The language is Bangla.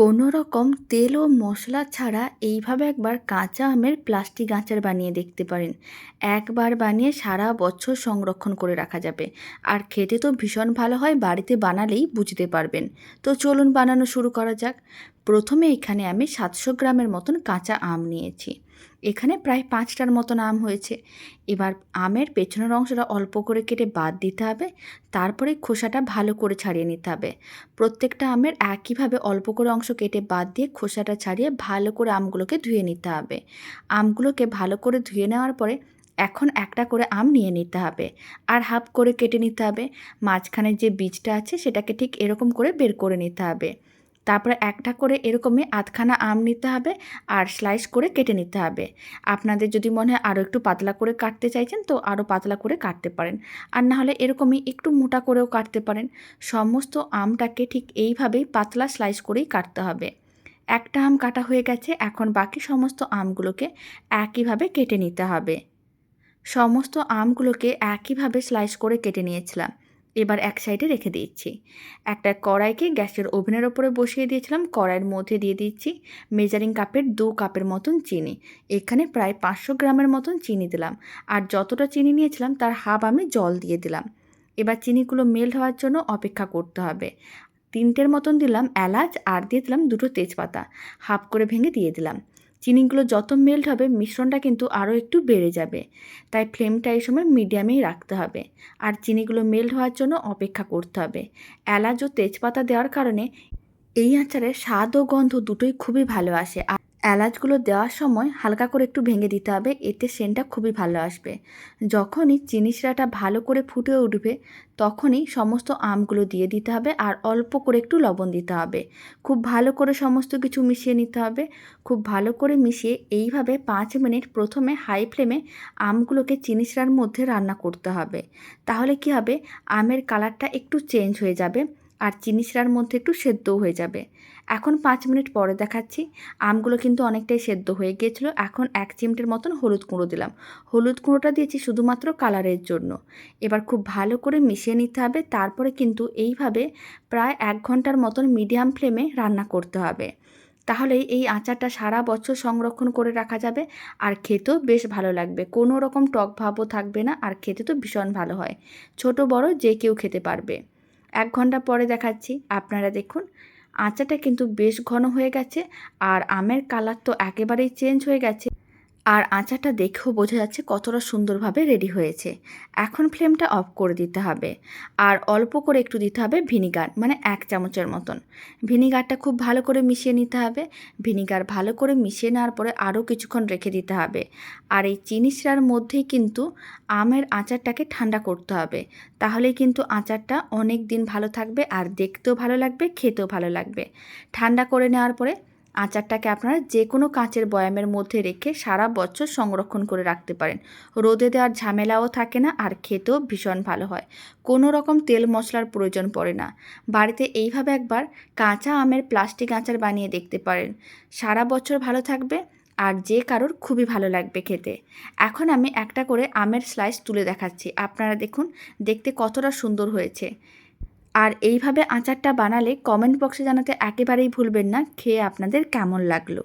কোনো রকম তেল ও মশলা ছাড়া এইভাবে একবার কাঁচা আমের প্লাস্টিক আচার বানিয়ে দেখতে পারেন। একবার বানিয়ে সারা বছর সংরক্ষণ করে রাখা যাবে। আর খেতে তো ভীষণ ভালো হয়, বাড়িতে বানালেই বুঝতে পারবেন। তো চলুন বানানো শুরু করা যাক। প্রথমে এখানে আমি সাতশো গ্রামের মতন কাঁচা আম নিয়েছি। এখানে প্রায় পাঁচটার মতন আম হয়েছে। এবার আমের পেছনের অংশটা অল্প করে কেটে বাদ দিতে হবে, তারপরে খোসাটা ভালো করে ছাড়িয়ে নিতে হবে। প্রত্যেকটা আমের একইভাবে অল্প করে অংশ কেটে বাদ দিয়ে খোসাটা ছাড়িয়ে ভালো করে আমগুলোকে ধুয়ে নিতে হবে। আমগুলোকে ভালো করে ধুয়ে নেওয়ার পরে এখন একটা করে আম নিয়ে নিতে হবে আর হাফ করে কেটে নিতে হবে। মাঝখানে যে বীজটা আছে সেটাকে ঠিক এরকম করে বের করে নিতে হবে। তারপরে একটা করে এরকমই আধখানা আম নিতে হবে আর স্লাইস করে কেটে নিতে হবে। আপনাদের যদি মনে হয় আরও একটু পাতলা করে কাটতে চাইছেন তো আরও পাতলা করে কাটতে পারেন। আর না হলে এরকমই একটু মোটা করেও কাটতে পারেন। সমস্ত আমটাকে ঠিক এইভাবেই পাতলা স্লাইস করেই কাটতে হবে। একটা আম কাটা হয়ে গেছে, এখন বাকি সমস্ত আমগুলোকে একইভাবে কেটে নিতে হবে। সমস্ত আমগুলোকে একইভাবে স্লাইস করে কেটে নিয়েছিলাম। এবার এক সাইডে রেখে দিচ্ছি। একটা কড়াইকে গ্যাসের ওভেনের ওপরে বসিয়ে দিয়েছিলাম। কড়াইয়ের মধ্যে দিয়ে দিচ্ছি মেজারিং কাপের দু কাপের মতন চিনি। এখানে প্রায় পাঁচশো গ্রামের মতন চিনি দিলাম। আর যতটা চিনি নিয়েছিলাম তার হাফ আমি জল দিয়ে দিলাম। এবার চিনিগুলো মেল্ট হওয়ার জন্য অপেক্ষা করতে হবে। তিনটের মতন দিলাম এলাচ আর দিয়ে দিলাম দুটো তেজপাতা। হাফ করে ভেঙে দিয়ে দিলাম। চিনিগুলো যত মেল্ট হবে, মিশ্রণটা কিন্তু আরও একটু বেড়ে যাবে। তাই ফ্লেমটা এই সময় মিডিয়ামেই রাখতে হবে। আর চিনিগুলো মেল্ট হওয়ার জন্য অপেক্ষা করতে হবে। এলাচ ও তেজপাতা দেওয়ার কারণে এই আচারের স্বাদ ও গন্ধ দুটোই খুবই ভালো আসে। আর এলাচগুলো দেওয়ার সময় হালকা করে একটু ভেঙে দিতে হবে, এতে সেন্টটা খুবই ভালো আসবে। যখনই চিনি শিরাটা ভালো করে ফুটে উঠবে, তখনই সমস্ত আমগুলো দিয়ে দিতে হবে আর অল্প করে একটু লবণ দিতে হবে। খুব ভালো করে সমস্ত কিছু মিশিয়ে নিতে হবে। খুব ভালো করে মিশিয়ে এইভাবে পাঁচ মিনিট প্রথমে হাই ফ্লেমে আমগুলোকে চিনি শিরার মধ্যে রান্না করতে হবে। তাহলে কি হবে? আমের কালারটা একটু চেঞ্জ হয়ে যাবে। আর চিনি শিরার মধ্যে একটু সেদ্ধও হয়ে যাবে। এখন পাঁচ মিনিট পরে দেখাচ্ছি। আমগুলো কিন্তু অনেকটাই সেদ্ধ হয়ে গিয়েছিল। এখন এক চিমটের মতন হলুদ গুঁড়ো দিলাম। হলুদ গুঁড়োটা দিয়েছি শুধুমাত্র কালারের জন্য। এবার খুব ভালো করে মিশিয়ে নিতে হবে। তারপরে কিন্তু এইভাবে প্রায় এক ঘণ্টার মতন মিডিয়াম ফ্লেমে রান্না করতে হবে। তাহলেই এই আচারটা সারা বছর সংরক্ষণ করে রাখা যাবে। আর খেতেও বেশ ভালো লাগবে। কোনো রকম টক ভাবও থাকবে না। আর খেতে তো ভীষণ ভালো হয়। ছোট বড় যে কেউ খেতে পারবে। এক ঘণ্টা পরে দেখাচ্ছি। আপনারা দেখুন আচাটা কিন্তু বেশ ঘন হয়ে গেছে আর আমের কালার তো একেবারেই চেঞ্জ হয়ে গেছে। আর আচারটা দেখেও বোঝা যাচ্ছে কতটা সুন্দরভাবে রেডি হয়েছে। এখন ফ্লেমটা অফ করে দিতে হবে। আর অল্প করে একটু দিতে হবে ভিনিগার মানে এক চামচের মতন। ভিনিগারটা খুব ভালো করে মিশিয়ে নিতে হবে। ভিনিগার ভালো করে মিশিয়ে নেওয়ার পরে আরও কিছুক্ষণ রেখে দিতে হবে। আর এই চিনি মধ্যেই কিন্তু আমের আচারটাকে ঠান্ডা করতে হবে। তাহলেই কিন্তু আচারটা অনেক দিন ভালো থাকবে আর দেখতেও ভালো লাগবে, খেতেও ভালো লাগবে। ঠান্ডা করে নেওয়ার পরে আচারটাকে আপনারা যে কোনো কাঁচের বয়ামের মধ্যে রেখে সারা বছর সংরক্ষণ করে রাখতে পারেন। রোদে দেওয়ার ঝামেলাও থাকে না আর খেতেও ভীষণ ভালো হয়। কোনো রকম তেল মশলার প্রয়োজন পড়ে না। বাড়িতে এইভাবে একবার কাঁচা আমের প্লাস্টিক আচার বানিয়ে দেখতে পারেন। সারা বছর ভালো থাকবে আর যে কারোর খুবই ভালো লাগবে খেতে। এখন আমি একটা করে আমের স্লাইস তুলে দেখাচ্ছি। আপনারা দেখুন, দেখতে কতটা সুন্দর হয়েছে। আর এইভাবে আচারটা বানালে কমেন্ট বক্সে জানাতে একেবারেই ভুলবেন না। খেয়ে আপনাদের কেমন লাগল?